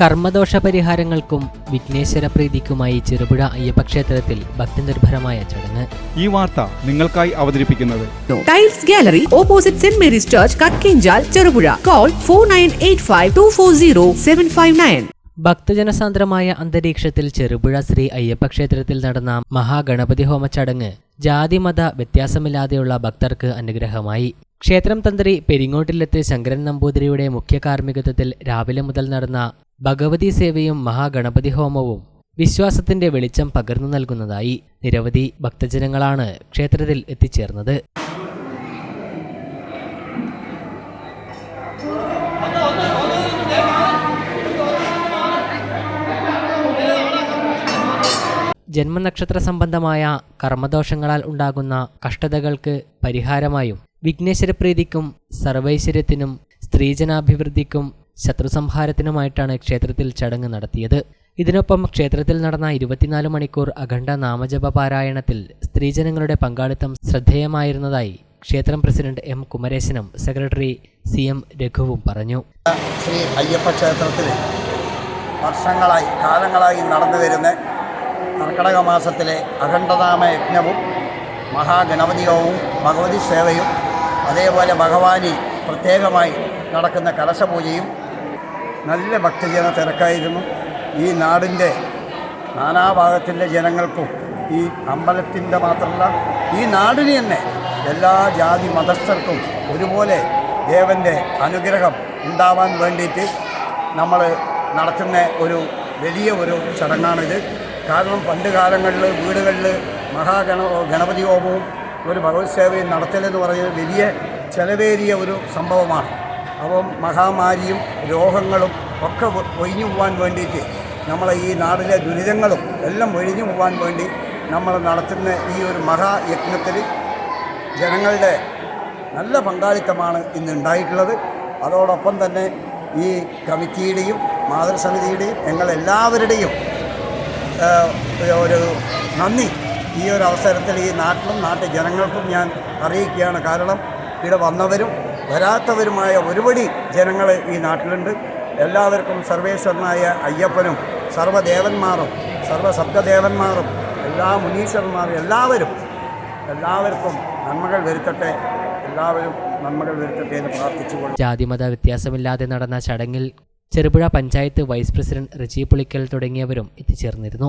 കർമ്മദോഷ പരിഹാരങ്ങൾക്കും വിഘ്നേശ്വര പ്രീതിക്കുമായി ചെറുപുഴ അയ്യപ്പക്ഷേത്രത്തിൽ ഭക്തിനിർഭരമായ ചടങ്ങ്. ഈ വാർത്ത നിങ്ങൾക്കായി അവതരിപ്പിക്കുന്നത് tiles gallery opposite Saint Mary's church Kakkinchal Cherupuzha call four nine eight five two four zero seven five nine ഭക്തജനസാന്ദ്രമായ അന്തരീക്ഷത്തിൽ ചെറുപുഴ ശ്രീ അയ്യപ്പക്ഷേത്രത്തിൽ നടന്ന മഹാഗണപതി ഹോമ ചടങ്ങ് ജാതിമത വ്യത്യാസമില്ലാതെയുള്ള ഭക്തർക്ക് അനുഗ്രഹമായി. ക്ഷേത്രം തന്ത്രി പെരിങ്ങോട്ടിലെത്തി ശങ്കരൻ നമ്പൂതിരിയുടെ മുഖ്യ കാർമ്മികത്വത്തിൽ രാവിലെ മുതൽ നടന്ന ഭഗവതി സേവയും മഹാഗണപതി ഹോമവും വിശ്വാസത്തിന്റെ വെളിച്ചം പകർന്നു നൽകുന്നതായി നിരവധി ഭക്തജനങ്ങളാണ് ക്ഷേത്രത്തിൽ എത്തിച്ചേർന്നത്. ജന്മനക്ഷത്ര സംബന്ധമായ കർമ്മദോഷങ്ങളാൽ ഉണ്ടാകുന്ന കഷ്ടതകൾക്ക് പരിഹാരമായും വിഘ്നേശ്വരപ്രീതിക്കും സർവൈശ്വര്യത്തിനും സ്ത്രീജനാഭിവൃദ്ധിക്കും ശത്രുസംഹാരത്തിനുമായിട്ടാണ് ക്ഷേത്രത്തിൽ ചടങ്ങ് നടത്തിയത്. ഇതിനൊപ്പം ക്ഷേത്രത്തിൽ നടന്ന ഇരുപത്തിനാല് മണിക്കൂർ അഖണ്ഡ നാമജപ പാരായണത്തിൽ സ്ത്രീജനങ്ങളുടെ പങ്കാളിത്തം ശ്രദ്ധേയമായിരുന്നതായി ക്ഷേത്രം പ്രസിഡന്റ് എം കുമരേശനും സെക്രട്ടറി സി എം രഘുവും പറഞ്ഞു. ശ്രീ അയ്യപ്പ ക്ഷേത്രത്തിൽ വർഷങ്ങളായി കാലങ്ങളായി നടന്നു വരുന്ന കർക്കടക മാസത്തിലെ അഖണ്ഡനാമ യജ്ഞവും മഹാഗണപതിയോഗവും ഭഗവതി സേവയും അതേപോലെ ഭഗവാനി പ്രത്യേകമായി നടക്കുന്ന കലശപൂജയും നല്ല ഭക്തജന തിരക്കായിരുന്നു. ഈ നാടിന്റെ നാനാഭാഗത്തിന്റെ ജനങ്ങൾക്കും ഈ അമ്പലത്തിന്റെ മാത്രമല്ല ഈ നാടിന് തന്നെ എല്ലാ ജാതി മതസ്ഥർക്കും ഒരുപോലെ ദേവന്റെ അനുഗ്രഹം ഉണ്ടാവാൻ വേണ്ടിയിട്ട് നമ്മൾ നടത്തുന്ന ഒരു വലിയ ഒരു ചടങ്ങാണിത്. കാരണം പണ്ട് കാലങ്ങളിൽ വീടുകളിൽ മഹാഗണ ഗണപതി ഹോമവും ഒരു ഭഗവത് സേവയും നടത്തലെന്ന് പറയുന്നത് വലിയ ചെലവേറിയ ഒരു സംഭവമാണ്. അപ്പം മഹാമാരിയും രോഗങ്ങളും ഒക്കെ ഒഴിഞ്ഞു പോകാൻ വേണ്ടിയിട്ട് നമ്മളെ ഈ നാടിലെ ദുരിതങ്ങളും എല്ലാം ഒഴിഞ്ഞു പോകാൻ വേണ്ടി നമ്മൾ നടത്തുന്ന ഈ ഒരു മഹായജ്ഞത്തിൽ ജനങ്ങളുടെ നല്ല പങ്കാളിത്തമാണ് ഇന്ന് ഉണ്ടായിട്ടുള്ളത്. അതോടൊപ്പം തന്നെ ഈ കമ്മിറ്റിയുടെയും മാതൃസമിതിയുടെയും ഞങ്ങളെല്ലാവരുടെയും ഒരു നന്ദി. ഈ ഒരു അവസരത്തിൽ ഈ നാട്ടിലും നാട്ടു ജനങ്ങൾക്കും ഞാൻ അറിയിക്കുകയാണ്. കാരണം ഇവിടെ വന്നവരും വരാത്തവരുമായ ഒരുപടി ജനങ്ങൾ ഈ നാട്ടിലുണ്ട്. എല്ലാവർക്കും സർവേശ്വരനായ അയ്യപ്പനും സർവദേവന്മാരും സർവശബ്ദദേവന്മാരും എല്ലാ മുനീശ്വരന്മാരും എല്ലാവരും എല്ലാവർക്കും നന്മകൾ വരുത്തട്ടെ. എല്ലാവരും നന്മകൾ വരുത്തട്ടെ എന്ന് പ്രാർത്ഥിച്ചുകൊണ്ട് ജാതിമത വ്യത്യാസമില്ലാതെ നടന്ന ചടങ്ങിൽ ചെറുപുഴ പഞ്ചായത്ത് വൈസ് പ്രസിഡന്റ് റിജി പുളിക്കൽ തുടങ്ങിയവരും എത്തിച്ചേർന്നിരുന്നു.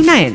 nine